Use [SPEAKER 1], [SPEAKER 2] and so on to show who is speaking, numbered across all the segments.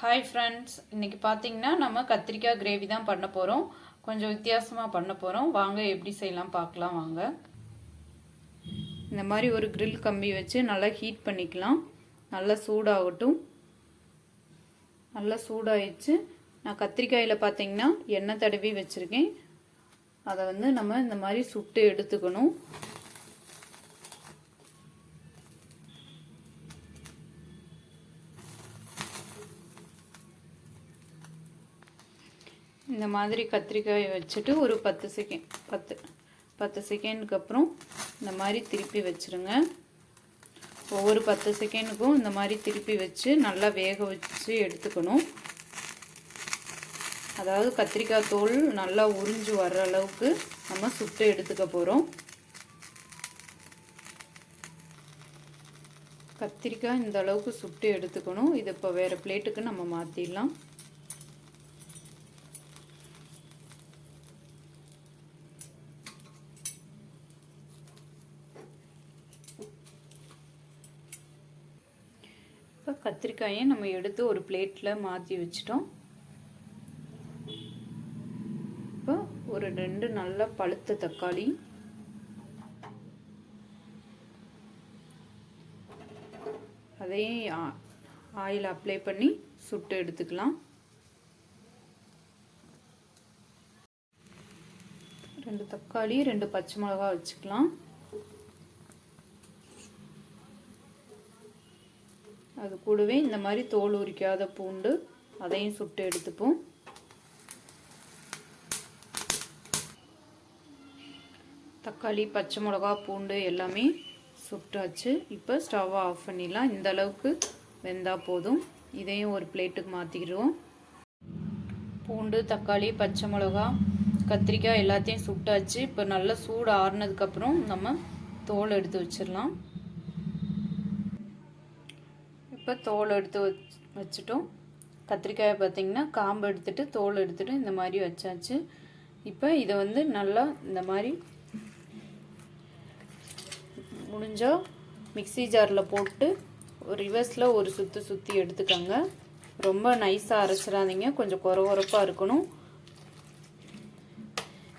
[SPEAKER 1] Hi friends இன்றைக்கி பார்த்தீங்கன்னா நம்ம கத்திரிக்காய் கிரேவி தான் பண்ண போகிறோம் கொஞ்சம் வித்தியாசமாக பண்ண போகிறோம் வாங்க எப்படி செய்யலாம் பார்க்கலாம் வாங்க. இந்த மாதிரி ஒரு க்ரில் கம்பி வச்சு நல்லா ஹீட் பண்ணிக்கலாம். நல்லா சூடாகட்டும். நல்லா சூடாயிடுச்சு. நான் கத்திரிக்காயில் பார்த்தீங்கன்னா எண்ணெய் தடவி வச்சுருக்கேன். அதை வந்து நம்ம இந்த மாதிரி சுட்டு எடுத்துக்கணும். இந்த மாதிரி கத்திரிக்காயை வச்சுட்டு ஒரு பத்து செகண்ட் பத்து பத்து செகண்டுக்கு அப்புறம் இந்த மாதிரி திருப்பி வச்சுருங்க. ஒவ்வொரு பத்து செகண்டுக்கும் இந்த மாதிரி திருப்பி வச்சு நல்லா வேக வச்சு எடுத்துக்கணும். அதாவது கத்திரிக்காய் தோல் நல்லா உறிஞ்சு வர்ற அளவுக்கு நம்ம சுட்டு எடுத்துக்க போகிறோம் கத்திரிக்காய் இந்த அளவுக்கு சுட்டு எடுத்துக்கணும். இது இப்போ வேறு பிளேட்டுக்கு நம்ம மாற்றிடலாம் இப்போ கத்திரிக்காயை நம்ம எடுத்து ஒரு பிளேட்டில் மாற்றி வச்சிட்டோம். இப்போ ஒரு ரெண்டு நல்ல பழுத்த தக்காளி. அதையும் ஆயில் அப்ளை பண்ணி சுட்டு எடுத்துக்கலாம். ரெண்டு தக்காளி ரெண்டு பச்சை மிளகா வச்சுக்கலாம். அது கூடவே இந்த மாதிரி தோல் உரிக்காத பூண்டு அதையும் சுட்டு எடுத்துப்போம். தக்காளி பச்சை மிளகா பூண்டு எல்லாமே சுட்டாச்சு. இப்போ ஸ்டவ்வை ஆஃப் பண்ணிடலாம். இந்த அளவுக்கு வெந்தால் போதும். இதையும் ஒரு பிளேட்டுக்கு மாற்றிக்கிடுவோம் பூண்டு தக்காளி பச்சை மிளகா கத்திரிக்காய் எல்லாத்தையும் சுட்டாச்சு. இப்போ நல்லா சூடு ஆறுனதுக்கப்புறம் நம்ம தோல் எடுத்து வச்சிடலாம். இப்போ தோல் எடுத்து வச்சுட்டோம். கத்திரிக்காயை பார்த்திங்கன்னா காம்பு எடுத்துகிட்டு தோல் எடுத்துகிட்டு இந்த மாதிரி வச்சாச்சு. இப்போ இதை வந்து நல்லா இந்த மாதிரி முடிஞ்சால் மிக்சி ஜாரில் போட்டு ஒரு ரிவர்ஸில் ஒரு சுற்றி சுற்றி எடுத்துக்கோங்க. ரொம்ப நைஸாக அரைச்சிடாதீங்க. கொஞ்சம் குறை குறப்பாக இருக்கணும்.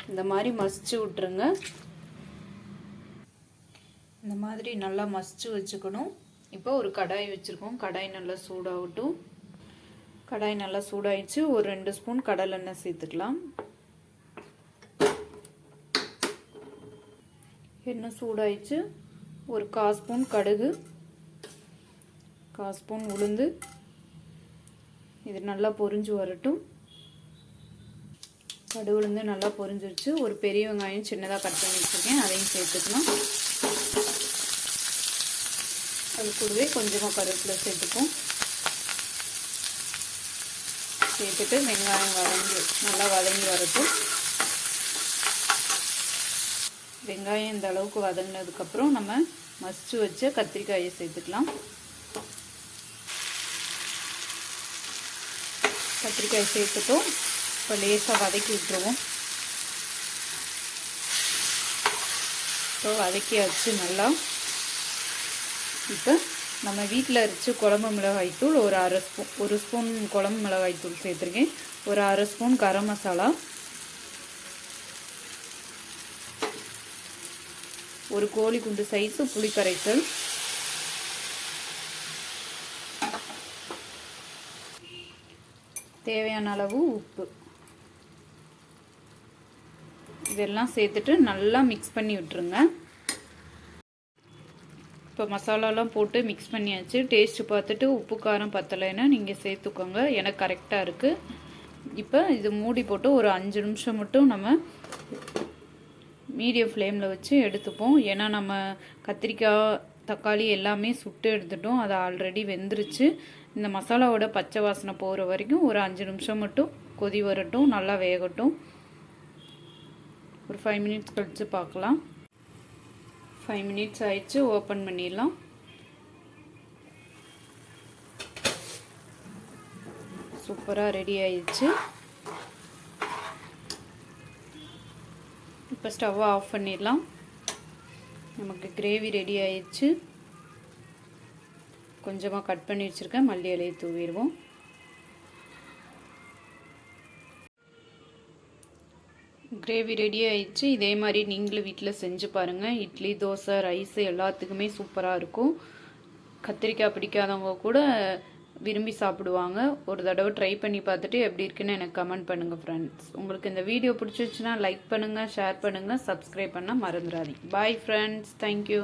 [SPEAKER 1] இந்த மாதிரி மசிச்சு விட்ருங்க இந்த மாதிரி நல்லா மசிச்சு வச்சுக்கணும். இப்போ ஒரு கடாய் வச்சுருக்கோம். கடாய் நல்லா சூடாகட்டும். கடாய் நல்லா சூடாயிடுச்சு. ஒரு ரெண்டு ஸ்பூன் கடலெண்ணெய் சேர்த்துக்கலாம். எண்ணெய் சூடாயிடுச்சு. ஒரு கால் ஸ்பூன் கடுகு. கால் ஸ்பூன் உளுந்து. இது நல்லா பொரிஞ்சு வரட்டும். கடுகு உளுந்து நல்லா பொரிஞ்சிருச்சு. ஒரு பெரிய வெங்காயம் சின்னதாக கட் பண்ணி வச்சுருக்கேன். அதையும் சேர்த்துக்கலாம். அது கூடவே கொஞ்சமாக கருவேப்பிலை சேர்த்துப்போம். சேர்த்துட்டு வெங்காயம் வதங்கி நல்லா வதங்கி வரட்டும். வெங்காயம் இந்த அளவுக்கு வதங்கினதுக்கப்புறம் நம்ம மசிச்சு வச்ச கத்திரிக்காயை சேர்த்துக்கலாம். கத்திரிக்காய் சேர்த்துட்டோம். இப்போ லேசாக வதக்கி விட்டுருவோம். இப்போ வதக்கியாச்சு நல்லா. இப்போ நம்ம வீட்டில் அரைச்சி குழம்பு மிளகாய்த்தூள் ஒரு அரை ஸ்பூன் ஒரு ஸ்பூன் குழம்பு மிளகாய்த்தூள் சேர்த்துருக்கேன். ஒரு அரை ஸ்பூன் கரம் மசாலா. ஒரு கோழி குண்டு சைஸு புளி கரைசல் தேவையான அளவு உப்பு. இதெல்லாம் சேர்த்துட்டு நல்லா மிக்ஸ் பண்ணி விட்டுருங்க. இப்போ மசாலாலாம் போட்டு மிக்ஸ் பண்ணியாச்சு. டேஸ்ட்டு பார்த்துட்டு உப்பு காரம் பத்தலைன்னா நீங்கள் சேர்த்துக்கோங்க. எனக்கு கரெக்டாக இருக்குது இப்போ இது மூடி போட்டு ஒரு அஞ்சு நிமிஷம் மட்டும் நம்ம மீடியம் ஃப்ளேமில் வச்சு எடுத்துப்போம். ஏன்னா நம்ம கத்திரிக்காய் தக்காளி எல்லாமே சுட்டு எடுத்துட்டோம். அது ஆல்ரெடி வெந்துருச்சு. இந்த மசாலாவோட பச்சை வாசனை போகிற வரைக்கும் ஒரு அஞ்சு நிமிஷம் மட்டும் கொதி வரட்டும். நல்லா வேகட்டும். ஒரு ஃபைவ் மினிட்ஸ் கழித்து பார்க்கலாம். ஃபைவ் மினிட்ஸ் ஆயிடுச்சு ஓப்பன் பண்ணிடலாம். சூப்பராக ரெடி ஆயிடுச்சு. இப்போ ஸ்டவ்வை ஆஃப் பண்ணிடலாம். நமக்கு கிரேவி ரெடி ஆயிடுச்சு. கொஞ்சமாக கட் பண்ணி வச்சுருக்கேன். மல்லி இலையை தூவிடுவோம். கிரேவி ரெடி ஆயிடுச்சு. இதே மாதிரி நீங்களும் வீட்டில் செஞ்சு பாருங்கள் இட்லி தோசை ரைஸ் எல்லாத்துக்குமே சூப்பராக இருக்கும். கத்திரிக்காய் பிடிக்காதவங்க கூட விரும்பி சாப்பிடுவாங்க. ஒரு தடவை ட்ரை பண்ணி பார்த்துட்டு எப்படி இருக்குன்னு எனக்கு கமெண்ட் பண்ணுங்கள் ஃப்ரெண்ட்ஸ் உங்களுக்கு இந்த வீடியோ பிடிச்சிருச்சுன்னா லைக் பண்ணுங்கள் ஷேர் பண்ணுங்கள் சப்ஸ்கிரைப் பண்ணால் மறந்துடாதீங்க. Bye friends thank you